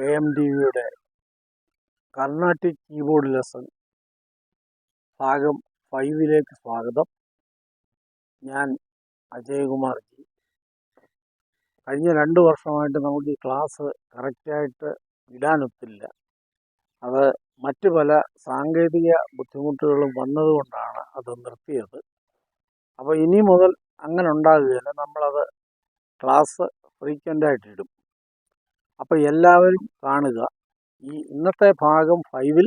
K M T വിയുടെ Carnatic keyboard lesson ഭാഗം ഫൈവിലേക്ക് സ്വാഗതം. ഞാൻ അജയകുമാർ ജി കഴിഞ്ഞ രണ്ട് വർഷമായിട്ട് നമുക്ക് ഈ ക്ലാസ് കറക്റ്റായിട്ട് ഇടാനൊത്തില്ല. അത് മറ്റ് പല സാങ്കേതിക ബുദ്ധിമുട്ടുകളും വന്നതുകൊണ്ടാണ് അത് നിർത്തിയത്. അപ്പോൾ ഇനി മുതൽ അങ്ങനെ ഉണ്ടാകുകയില്ല. നമ്മളത് ക്ലാസ് ഫ്രീക്വന്റായിട്ട് ഇടും. അപ്പോൾ എല്ലാവരും കാണുക. ഈ ഇന്നത്തെ ഭാഗം ഫൈവിൽ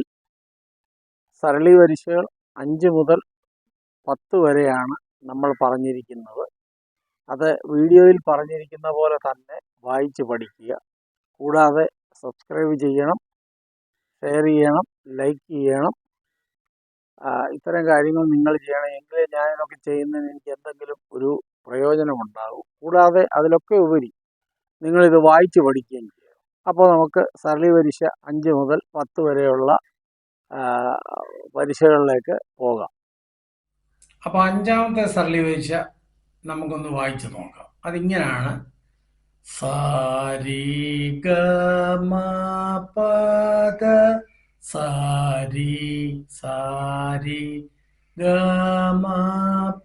സരളി വരിശകൾ അഞ്ച് മുതൽ പത്ത് വരെയാണ് നമ്മൾ പറഞ്ഞിരിക്കുന്നത്. അത് വീഡിയോയിൽ പറഞ്ഞിരിക്കുന്ന പോലെ തന്നെ വായിച്ച് പഠിക്കുക. കൂടാതെ സബ്സ്ക്രൈബ് ചെയ്യണം ഷെയർ ചെയ്യണം ലൈക്ക് ചെയ്യണം. ഇത്തരം കാര്യങ്ങൾ നിങ്ങൾ ചെയ്യണം. എങ്കിലേ ഞാൻ ഇതൊക്കെ ചെയ്യുന്നതിന് എനിക്ക് എന്തെങ്കിലും ഒരു പ്രയോജനമുണ്ടാകും. കൂടാതെ അതിലൊക്കെ ഉപരി നിങ്ങളിത് വായിച്ച് പഠിക്കുകയും അപ്പോൾ നമുക്ക് സരളി പരീക്ഷ അഞ്ച് മുതൽ പത്ത് വരെയുള്ള പരീക്ഷകളിലേക്ക് പോകാം. അപ്പൊ അഞ്ചാമത്തെ സരളി പരീക്ഷ നമുക്കൊന്ന് വായിച്ചു നോക്കാം. അതിങ്ങനെയാണ് സാരി ഗ പദ സാരി സാരി ഗ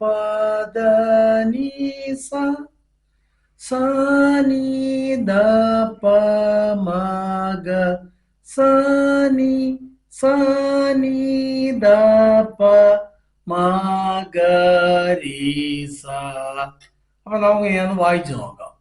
പദ നീ സ സാനി ദ പ മ സാനി സാനി ദ പ മഗരീസ അപ്പൊ നമുക്ക് ഞാൻ വായിച്ചു നോക്കാം.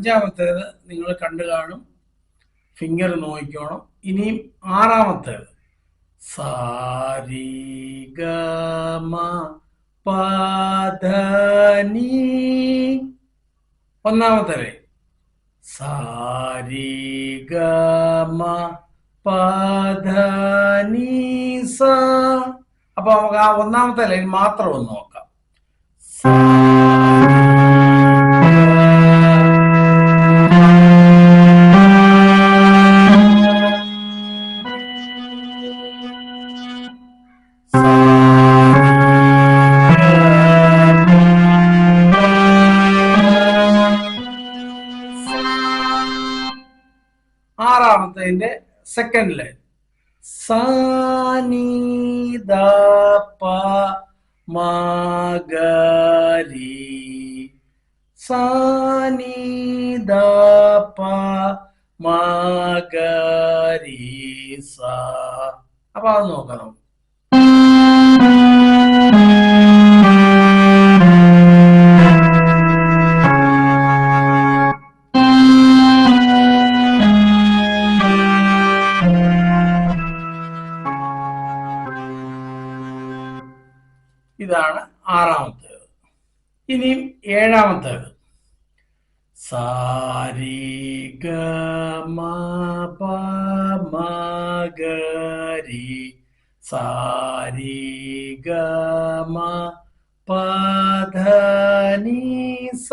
അഞ്ചാമത്തേത് നിങ്ങൾ കണ്ടു കാണും. ഫിംഗർ നോക്കിക്കോണം. ഇനിയും ആറാമത്തേത്. സാരി ഗമ പധനി ഒന്നാമത്തെ സാരി ഗമ സ. അപ്പൊ നമുക്ക് ആ ഒന്നാമത്തെ ലൈൻ മാത്രം ഒന്ന് നോക്കാം. ആറാമത്തതിന്റെ സെക്കൻഡ് ലൈൻ സാനിദ മാഗരി സാനി ദ പ മഗരി സ അപ്പൊ അത് നോക്കാം ഇതാണ് ആറാമത്തേത്. ഇനിയും ഏഴാമത്തേത്. സാരി ഗ പ മഗരി സാരി ഗമ പധനി സ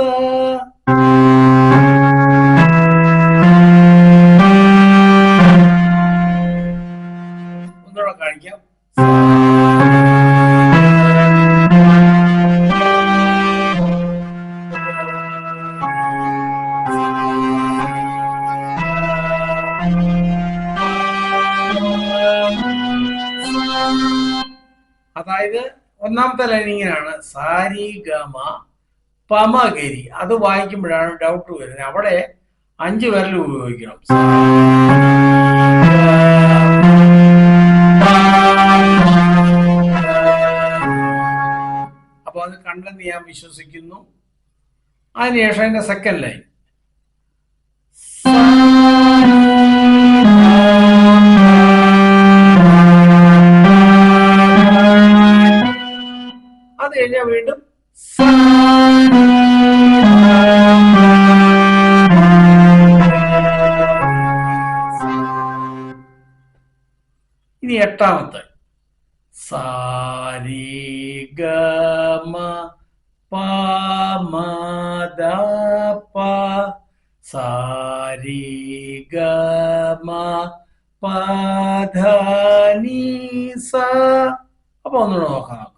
അതായത് ഒന്നാമത്തെ ലൈൻ ഇങ്ങനെയാണ്. സാരി ഗമ പമഗരി. അത് വായിക്കുമ്പോഴാണ് ഡൗട്ട് വരുന്നത്. അവിടെ അഞ്ച് വിരൽ ഉപയോഗിക്കണം. അപ്പൊ അത് കണ്ടെന്ന് ഞാൻ വിശ്വസിക്കുന്നു. അതിനുശേഷം അതിന്റെ സെക്കൻഡ് ലൈൻ കഴിഞ്ഞാൽ വീണ്ടും ഇനി എട്ടാമത്തെ. സാരി ഗമ പമദ പ. സാരി ഗമ സ. അപ്പൊ ഒന്നുകൂടെ നോക്കാം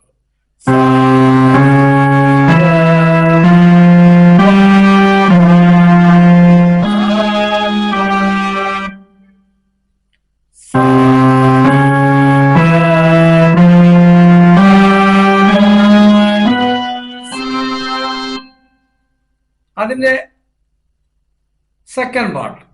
അതിന്റെ സെക്കൻഡ് പാർട്ട്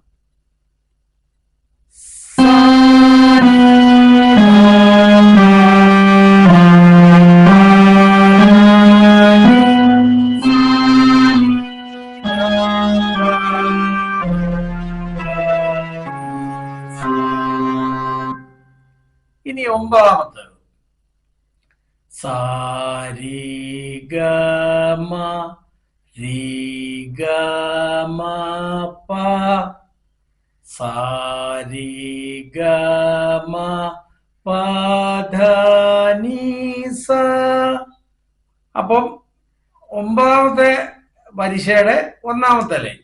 ഇനി ഒമ്പതാമത്തെ സാരി ഗമ രി പ സാരി ഗമ അപ്പം ഒമ്പതാമത്തെ പരീക്ഷയുടെ ഒന്നാമത്തെ ലൈൻ.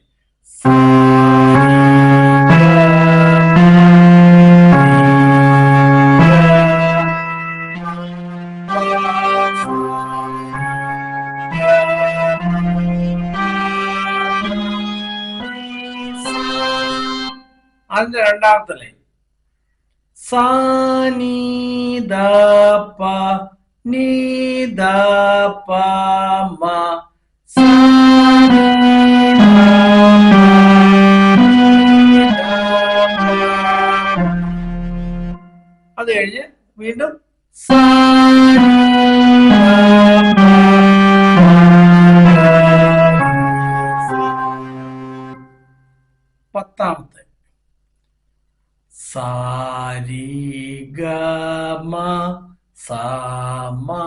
അതിന്റെ രണ്ടാമത്തെ ലൈൻ സാനീദ പ നീദ പ മ അത് കഴിഞ്ഞ് വീണ്ടും പത്താമത്തെ സാരി ഗമ സമഗരി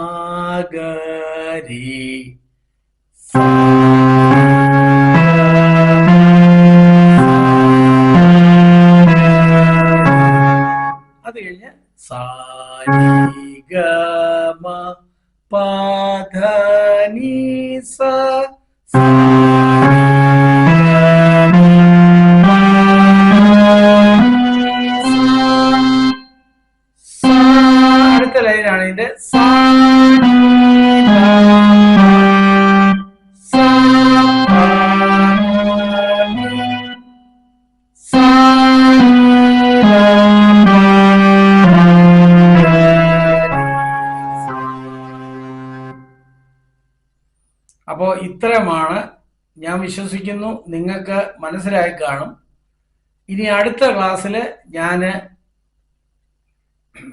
അത് കഴിഞ്ഞ് സാരി ഗമ പധനി സ അപ്പോ ഇത്രയുമാണ്. ഞാൻ വിശ്വസിക്കുന്നു. നിങ്ങൾക്ക് മനസ്സിലായി കാണും. ഇനി അടുത്ത ക്ലാസ്സിൽ ഞാൻ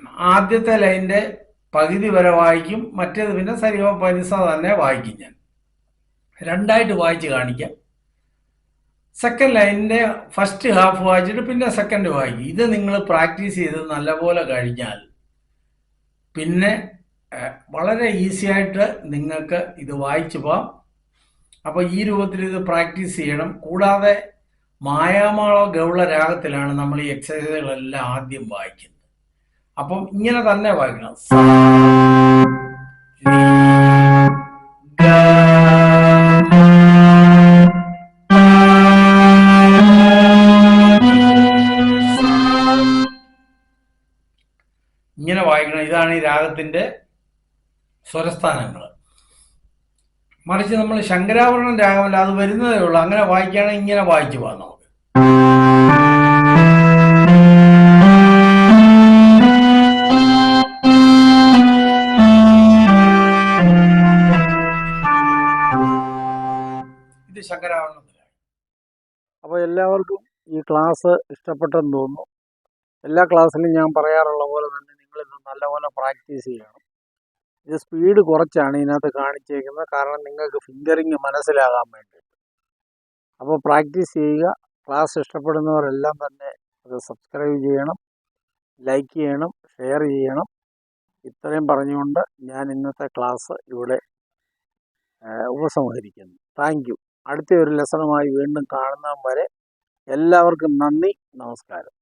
ആദ്യത്തെ ലൈന്റെ പകുതി വരെ വായിക്കും. മറ്റേത് പിന്നെ സരിവ പനിസ തന്നെ വായിക്കും ഞാൻ. രണ്ടായിട്ട് വായിച്ച് കാണിക്കാം. സെക്കൻഡ് ലൈനിന്റെ ഫസ്റ്റ് ഹാഫ് വായിച്ചിട്ട് പിന്നെ സെക്കൻഡ് വായിക്കും. ഇത് നിങ്ങൾ പ്രാക്ടീസ് ചെയ്ത് നല്ലപോലെ കഴിഞ്ഞാൽ പിന്നെ വളരെ ഈസിയായിട്ട് നിങ്ങൾക്ക് ഇത് വായിച്ചു പോവാം. അപ്പോൾ ഈ രൂപത്തിൽ ഇത് പ്രാക്ടീസ് ചെയ്യണം. കൂടാതെ മായാമാളോ ഗൗള രാഗത്തിലാണ് നമ്മൾ ഈ എക്സസൈസുകളെല്ലാം ആദ്യം വായിക്കുന്നത്. അപ്പം ഇങ്ങനെ തന്നെ വായിക്കണം. ഇങ്ങനെ വായിക്കണം. ഇതാണ് ഈ രാഗത്തിന്റെ സ്വരസ്ഥാനങ്ങൾ. മറിച്ച് നമ്മൾ ശങ്കരാഭരണം രാഗമല്ല അത് വരുന്നതേ ഉള്ളൂ. അങ്ങനെ വായിക്കുകയാണെങ്കിൽ ഇങ്ങനെ വായിച്ചു പോകാം നമുക്ക്. ഇത് ശങ്കരാഭരണം അപ്പോൾ എല്ലാവർക്കും ഈ ക്ലാസ് ഇഷ്ടപ്പെട്ടെന്ന് തോന്നുന്നു. എല്ലാ ക്ലാസ്സിലും ഞാൻ പറയാറുള്ള പോലെ തന്നെ നിങ്ങളിത് നല്ലപോലെ പ്രാക്ടീസ് ചെയ്യണം. ഇത് സ്പീഡ് കുറച്ചാണ് ഇതിനകത്ത് കാണിച്ചേക്കുന്നത്. കാരണം നിങ്ങൾക്ക് ഫിംഗറിങ് മനസ്സിലാകാൻ വേണ്ടിയിട്ട് അപ്പോൾ പ്രാക്ടീസ് ചെയ്യുക. ക്ലാസ് ഇഷ്ടപ്പെടുന്നവരെല്ലാം തന്നെ അത് സബ്സ്ക്രൈബ് ചെയ്യണം. ലൈക്ക് ചെയ്യണം. ഷെയർ ചെയ്യണം. ഇത്രയും പറഞ്ഞുകൊണ്ട് ഞാൻ ഇന്നത്തെ ക്ലാസ് ഇവിടെ ഉപസംഹരിക്കുന്നു. താങ്ക് അടുത്ത ഒരു ലെസണുമായി വീണ്ടും കാണുന്നതും വരെ എല്ലാവർക്കും നന്ദി. നമസ്കാരം.